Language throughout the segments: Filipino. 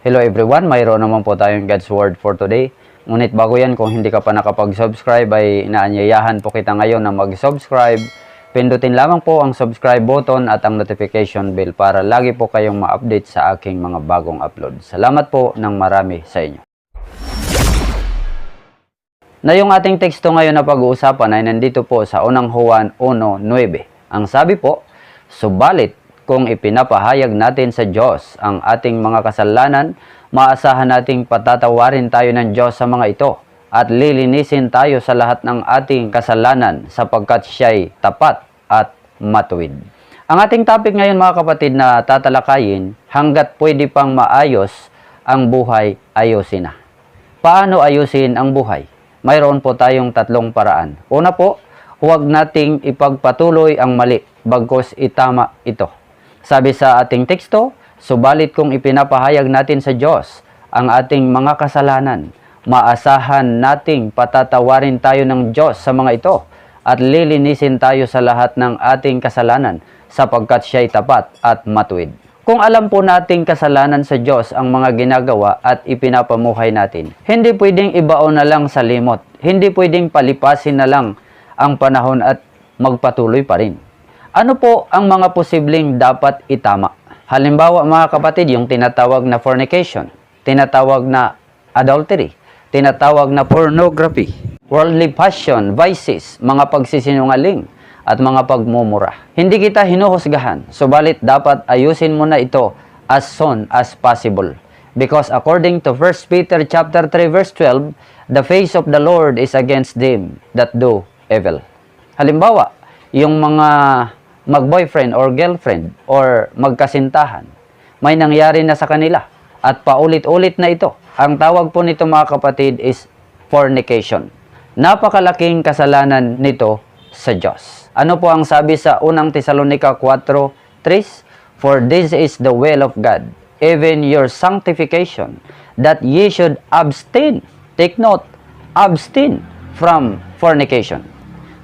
Hello everyone, mayroon naman po tayong God's Word for today. Ngunit bago yan, kung hindi ka pa nakapag-subscribe ay inaanyayahan po kita ngayon na mag-subscribe. Pindutin lamang po ang subscribe button at ang notification bell para lagi po kayong ma-update sa aking mga bagong upload. Salamat po ng marami sa inyo. Na yung ating teksto ngayon na pag-uusapan ay nandito po sa unang Juan 1.9. Ang sabi po, Subalit, kung ipinapahayag natin sa Diyos ang ating mga kasalanan, maasahan nating patatawarin tayo ng Diyos sa mga ito at lilinisin tayo sa lahat ng ating kasalanan sapagkat siya'y tapat at matuwid. Ang ating topic ngayon mga kapatid na tatalakayin, hanggat pwede pang maayos ang buhay, ayusin na. Paano ayusin ang buhay? Mayroon po tayong tatlong paraan. Una po, huwag nating ipagpatuloy ang mali, bagkos itama ito. Sabi sa ating teksto, subalit kung ipinapahayag natin sa Diyos ang ating mga kasalanan, maasahan nating patatawarin tayo ng Diyos sa mga ito at lilinisin tayo sa lahat ng ating kasalanan sapagkat siya'y tapat at matuwid. Kung alam po nating kasalanan sa Diyos ang mga ginagawa at ipinapamuhay natin, hindi pwedeng ibaon na lang sa limot. Hindi pwedeng palipasin na lang ang panahon at magpatuloy pa rin. Ano po ang mga posibleng dapat itama? Halimbawa mga kapatid, yung tinatawag na fornication, tinatawag na adultery, tinatawag na pornography, worldly passion, vices, mga pagsisinungaling, at mga pagmumura. Hindi kita hinuhusgahan, subalit dapat ayusin mo na ito as soon as possible. Because according to 1 Peter chapter 3 verse 12, the face of the Lord is against them that do evil. Halimbawa, yung mga mag-boyfriend or girlfriend or magkasintahan, may nangyari na sa kanila at paulit-ulit na ito. Ang tawag po nito mga kapatid is fornication. Napakalaking kasalanan nito sa Diyos. Ano po ang sabi sa unang Tesalonica 4.3? For this is the will of God, even your sanctification, that ye should abstain. Take note, abstain from fornication.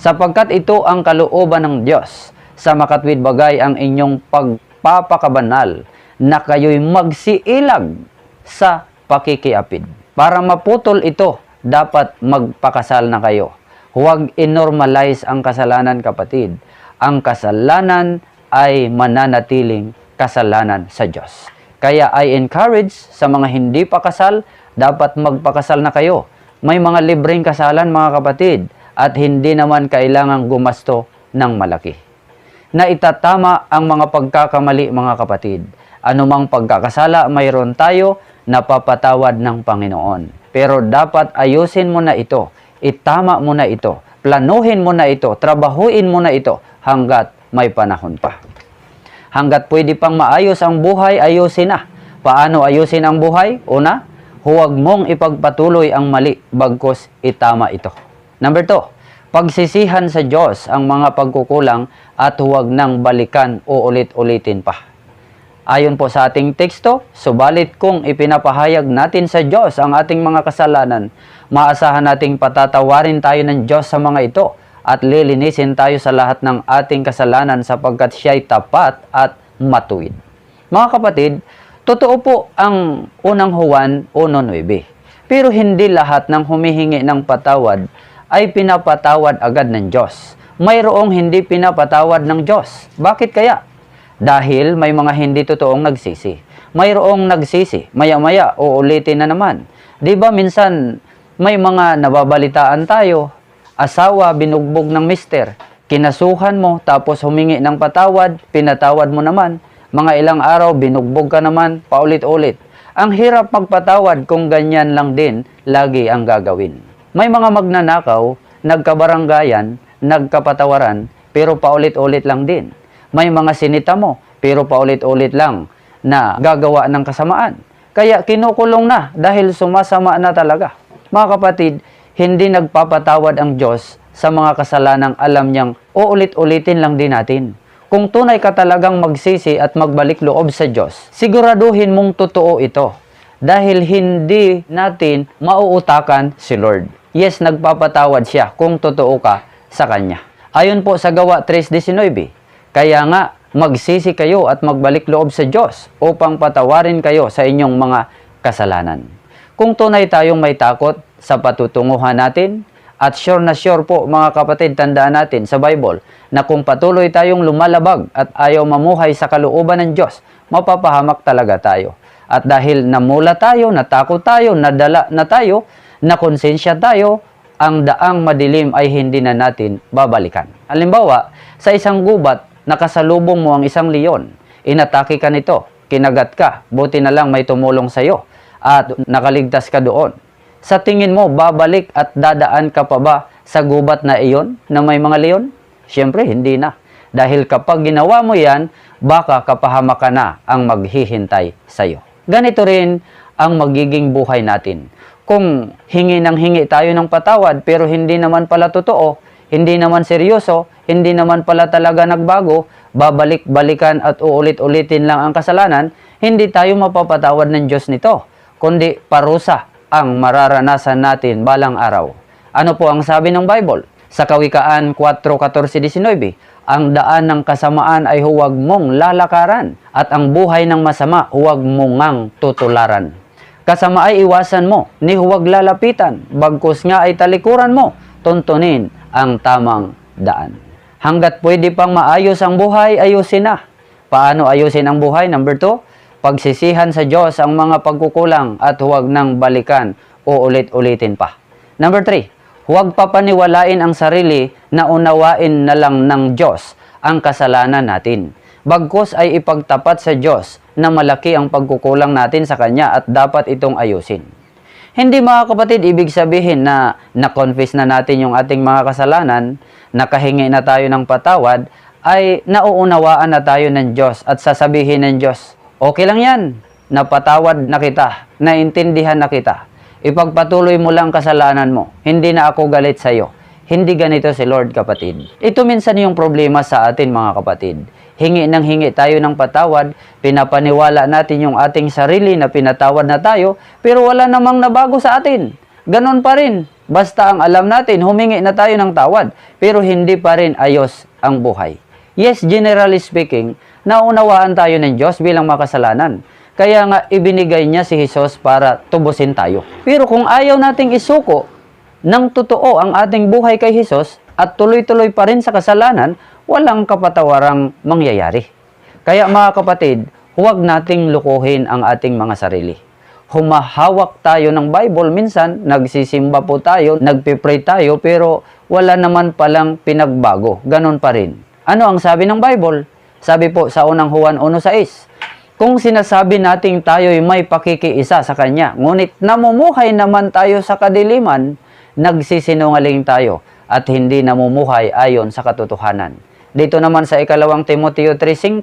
Sapagkat ito ang kalooban ng Diyos sa makatwid bagay ang inyong pagpapakabanal na kayo'y magsiilag sa pakikiapid. Para maputol ito, dapat magpakasal na kayo. Huwag inormalize ang kasalanan kapatid. Ang kasalanan ay mananatiling kasalanan sa Diyos. Kaya I encourage sa mga hindi pa kasal, dapat magpakasal na kayo. May mga libreng kasalan mga kapatid at hindi naman kailangang gumasto ng malaki. Na itatama ang mga pagkakamali mga kapatid. Anumang pagkakasala mayroon tayo napapatawad ng Panginoon. Pero dapat ayusin mo na ito, itama mo na ito, planuhin mo na ito, trabahuin mo na ito hanggat may panahon pa. Hanggat pwede pang maayos ang buhay, ayusin na. Paano ayusin ang buhay? Una, huwag mong ipagpatuloy ang mali, bagkos itama ito. Number two, pagsisihan sa Diyos ang mga pagkukulang at huwag nang balikan o ulit-ulitin pa. Ayon po sa ating teksto, subalit kung ipinapahayag natin sa Diyos ang ating mga kasalanan, maasahan nating patatawarin tayo ng Diyos sa mga ito at lilinisin tayo sa lahat ng ating kasalanan sapagkat siya'y tapat at matuwid. Mga kapatid, totoo po ang unang Juan 1.9. Pero hindi lahat ng humihingi ng patawad ay pinapatawad agad ng Diyos. Mayroong hindi pinapatawad ng Diyos. Bakit kaya? Dahil may mga hindi totoong nagsisi. Mayroong nagsisi, maya-maya uulitin na naman. 'Di ba minsan may mga nababalitaan tayo, asawa binugbog ng mister, kinasuhan mo tapos humingi ng patawad, pinatawad mo naman. Mga ilang araw binugbog ka naman, paulit-ulit. Ang hirap magpatawad kung ganyan lang din lagi ang gagawin. May mga magnanakaw, nagkabaranggayan, nagkapatawaran, pero paulit-ulit lang din. May mga sinita mo, pero paulit-ulit lang na gagawa ng kasamaan. Kaya kinukulong na dahil sumasama na talaga. Mga kapatid, hindi nagpapatawad ang Diyos sa mga kasalanang alam niyang uulit-ulitin lang din natin. Kung tunay ka talagang magsisi at magbalik loob sa Diyos, siguraduhin mong totoo ito. Dahil hindi natin mauutakan si Lord. Yes, nagpapatawad siya kung totoo ka sa Kanya. Ayon po sa Gawa 3.19, kaya nga, magsisi kayo at magbalik loob sa Diyos upang patawarin kayo sa inyong mga kasalanan. Kung tunay tayong may takot sa patutunguhan natin, at sure na sure po mga kapatid, tandaan natin sa Bible na kung patuloy tayong lumalabag at ayaw mamuhay sa kalooban ng Diyos, mapapahamak talaga tayo. At dahil namula tayo, natakot tayo, nadala na tayo, nakonsensya tayo, ang daang madilim ay hindi na natin babalikan. Halimbawa, sa isang gubat, nakasalubong mo ang isang leon. Inatake ka nito, kinagat ka, buti na lang may tumulong sa iyo at nakaligtas ka doon. Sa tingin mo, babalik at dadaan ka pa ba sa gubat na iyon na may mga leon? Siyempre, hindi na. Dahil kapag ginawa mo yan, baka kapahama ka na ang maghihintay sa iyo. Ganito rin ang magiging buhay natin. Kung hingi ng hingi tayo ng patawad pero hindi naman pala totoo, hindi naman seryoso, hindi naman pala talaga nagbago, babalik-balikan at uulit-ulitin lang ang kasalanan, hindi tayo mapapatawad ng Diyos nito, kundi parusa ang mararanasan natin balang araw. Ano po ang sabi ng Bible? Sa Kawikaan 4.14-19, ang daan ng kasamaan ay huwag mong lalakaran at ang buhay ng masama huwag mong tutularan. Kasama ay iwasan mo, ni huwag lalapitan, bagkus nga ay talikuran mo, tuntunin ang tamang daan. Hanggat pwede pang maayos ang buhay, ayusin na. Paano ayusin ang buhay? Number two, pagsisihan sa Diyos ang mga pagkukulang at huwag nang balikan o ulit-ulitin pa. Number three, huwag papaniwalain ang sarili na unawain na lang ng Diyos ang kasalanan natin. Bagkus ay ipagtapat sa Diyos na malaki ang pagkukulang natin sa Kanya at dapat itong ayusin. Hindi mga kapatid, ibig sabihin na na-confess na natin yung ating mga kasalanan, nakahingi na tayo ng patawad, ay nauunawaan na tayo ng Diyos at sasabihin ng Diyos, okay lang yan, napatawad na kita, naintindihan na kita. Ipagpatuloy mo lang kasalanan mo, hindi na ako galit sa iyo. Hindi ganito si Lord kapatid. Ito minsan yung problema sa atin mga kapatid. Hingi ng hingi tayo ng patawad, pinapaniwala natin yung ating sarili na pinatawad na tayo, pero wala namang nabago sa atin. Ganon pa rin. Basta ang alam natin, humingi na tayo ng tawad, pero hindi pa rin ayos ang buhay. Yes, generally speaking, naunawaan tayo ng Diyos bilang makasalanan. Kaya nga ibinigay niya si Jesus para tubusin tayo. Pero kung ayaw nating isuko ng totoo ang ating buhay kay Jesus at tuloy-tuloy pa rin sa kasalanan, walang kapatawarang mangyayari. Kaya mga kapatid, huwag nating lukuhin ang ating mga sarili. Humahawak tayo ng Bible, minsan nagsisimba po tayo, nagpipray tayo, pero wala naman palang pinagbago. Ganon pa rin. Ano ang sabi ng Bible? Sabi po sa unang Juan 1.6, kung sinasabi nating tayo'y may pakikiisa sa Kanya, ngunit namumuhay naman tayo sa kadiliman, nagsisinungaling tayo at hindi namumuhay ayon sa katotohanan. Dito naman sa ikalawang Timoteo 3.5,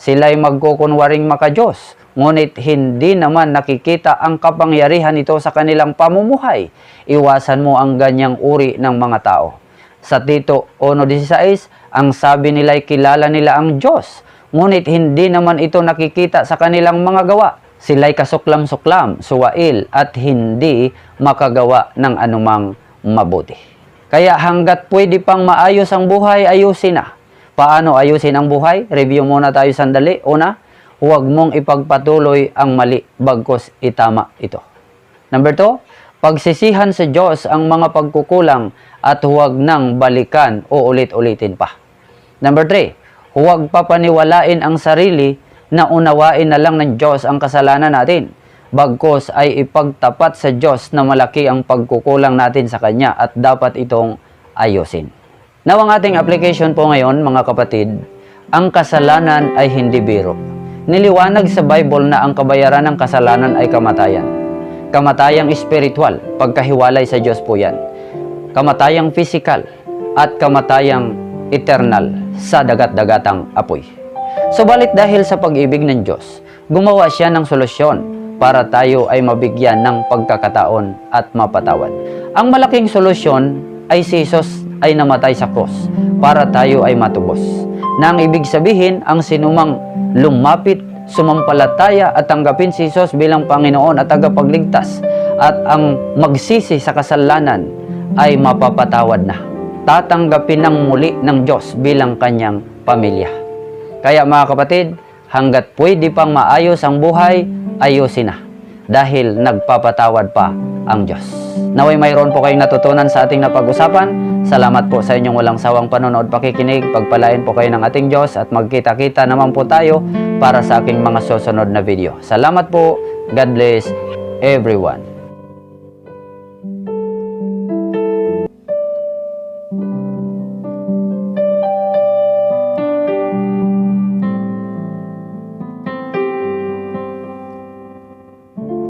sila'y magkukunwaring makajos, ngunit hindi naman nakikita ang kapangyarihan nito sa kanilang pamumuhay. Iwasan mo ang ganyang uri ng mga tao. Sa Tito 1.16, ang sabi nila'y kilala nila ang Diyos, ngunit hindi naman ito nakikita sa kanilang mga gawa. Sila'y kasuklam-suklam, suwail, at hindi makagawa ng anumang mabuti. Kaya hanggat pwede pang maayos ang buhay, ayusin na. Paano ayusin ang buhay? Review muna tayo sandali. Una, huwag mong ipagpatuloy ang mali bagkos itama ito. Number two, pagsisihan sa Diyos ang mga pagkukulang at huwag nang balikan o ulit-ulitin pa. Number three, huwag papaniwalain ang sarili na unawain na lang ng Diyos ang kasalanan natin. Bagkos ay ipagtapat sa Diyos na malaki ang pagkukulang natin sa Kanya at dapat itong ayusin. Now, ang ating application po ngayon, mga kapatid, ang kasalanan ay hindi biro. Niliwanag sa Bible na ang kabayaran ng kasalanan ay kamatayan. Kamatayang espiritual, pagkahiwalay sa Diyos po yan. Kamatayang physical, at kamatayang eternal sa dagat-dagatang apoy. Subalit dahil sa pag-ibig ng Diyos, gumawa siya ng solusyon para tayo ay mabigyan ng pagkakataon at mapatawad. Ang malaking solusyon ay si Jesus ay namatay sa cross para tayo ay matubos. Na ang ibig sabihin, ang sinumang lumapit, sumampalataya at tanggapin si Jesus bilang Panginoon at tagapagligtas at ang magsisi sa kasalanan ay mapapatawad na. Tatanggapin ng muli ng Diyos bilang kanyang pamilya. Kaya mga kapatid, hanggat pwede pang maayos ang buhay, ayusin na. dahil nagpapatawad pa ang Diyos. Naway mayroon po kayong natutunan sa ating napag-usapan. Salamat po sa inyong walang sawang panonood pakikinig. Pagpalain po kayo ng ating Diyos at magkita-kita naman po tayo para sa aking mga susunod na video. Salamat po. God bless everyone.